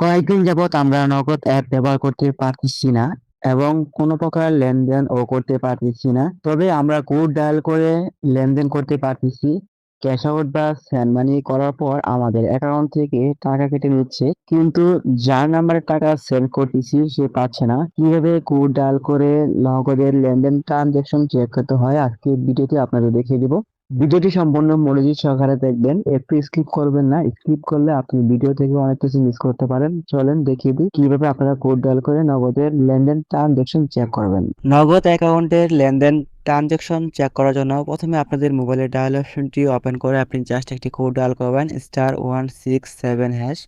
কয়েকদিন যাবৎ আমরা নগদ অ্যাপ ব্যবহার করতে পারতেছি না এবং কোনো প্রকার লেনদেন ও করতে পারতেছি না। তবে আমরা কোড ডায়াল করে লেনদেন করতে পারতেছি। ক্যাশ আউট বা সেন্ড মানি করার পর আমাদের অ্যাকাউন্ট থেকে টাকা কেটে নিচ্ছে। কিন্তু যার নাম্বারে টাকা সেন্ড করতেছি সে পাচ্ছে না। কীভাবে কোড ডায়াল করে নগদের লেনদেন ট্রানজেকশন চেক করতে হয় আজকে ভিডিওতে আপনাদের দেখিয়ে দিব। ভিডিওটি সম্পূর্ণ মনোযোগ সহকারে দেখবেন। একটু স্কিপ করবেন না। স্কিপ করলে আপনি ভিডিও থেকে অনেক কিছু মিস করতে পারেন। চলেন দেখিয়ে দিই কীভাবে আপনারা কোড ডায়াল করে নগদের লেনদেন ট্রানজেকশন চেক করবেন। নগদ অ্যাকাউন্টের লেনদেন ট্রানজেকশন চেক করার জন্য প্রথমে আপনাদের মোবাইলের ডায়াল অপশনটি ওপেন করে আপনি জাস্ট একটি কোড ডায়াল করবেন star one six seven hash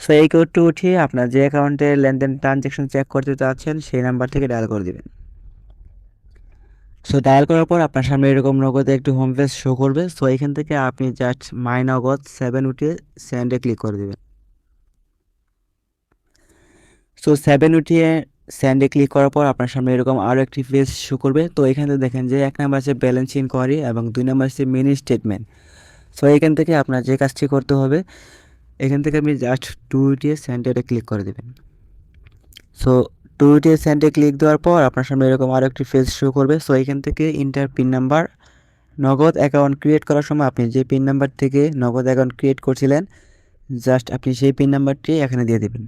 so এই কোডটি উঠিয়ে আপনার যে অ্যাকাউন্টে লেনদেন ট্রানজেকশন চেক করতে চাচ্ছেন, সেই নাম্বার থেকে ডায়াল করে দিবেন। সো ডায়াল করার পর আপনার সামনে এরকম নগদে একটি হোম পেজ শো করবে। সো এখান থেকে আপনি জাস্ট মাই নগদ সেভেন উঠিয়ে সেন্ডে ক্লিক করে দেবেন। সো সেভেন উঠিয়ে স্যান্ডে ক্লিক করার পর আপনার সামনে এরকম আরও একটি পেজ শো করবে। তো, এখানে দেখেন যে এক নাম্বার আছে ব্যালেন্স ইনকোয়ারি এবং দুই নাম্বার আছে মিনি স্টেটমেন্ট সো এখান থেকে আপনার যে কাজটি করতে হবে, এখান থেকে আপনি জাস্ট টু উঠিয়ে স্যান্ডে ক্লিক করে দেবেন। সো টু উঠিয়ে স্যান্ডে ক্লিক দেওয়ার পর আপনার সামনে এরকম আরও একটি পেজ শো করবে। সো এখান থেকে enter pin number Nagad account create করার সময় আপনি যে পিন নাম্বার থেকে নগদ অ্যাকাউন্ট ক্রিয়েট করছিলেন জাস্ট আপনি সেই পিন নাম্বারটি এখানে দিয়ে দেবেন।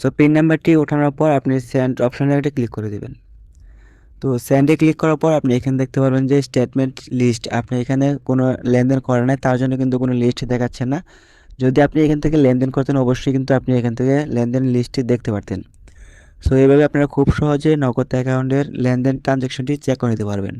সো পিন নাম্বারটি ওঠানোর পর আপনি সেন্ড অপশানে একটা ক্লিক করে দেবেন। তো সেন্ডে ক্লিক করার পর আপনি এখানে দেখতে পারবেন যে স্টেটমেন্ট লিস্ট আপনি এখানে কোনো লেনদেন করেন নাই, তার জন্য কিন্তু কোনো লিস্ট দেখাচ্ছে না। যদি আপনি এখান থেকে লেনদেন করতেন, অবশ্যই কিন্তু আপনি এখান থেকে লেনদেন লিস্টটি দেখতে পারতেন। সো এইভাবে আপনারা খুব সহজে নগদ অ্যাকাউন্টের লেনদেন ট্রানজ্যাকশনটি চেক করে নিতে পারবেন।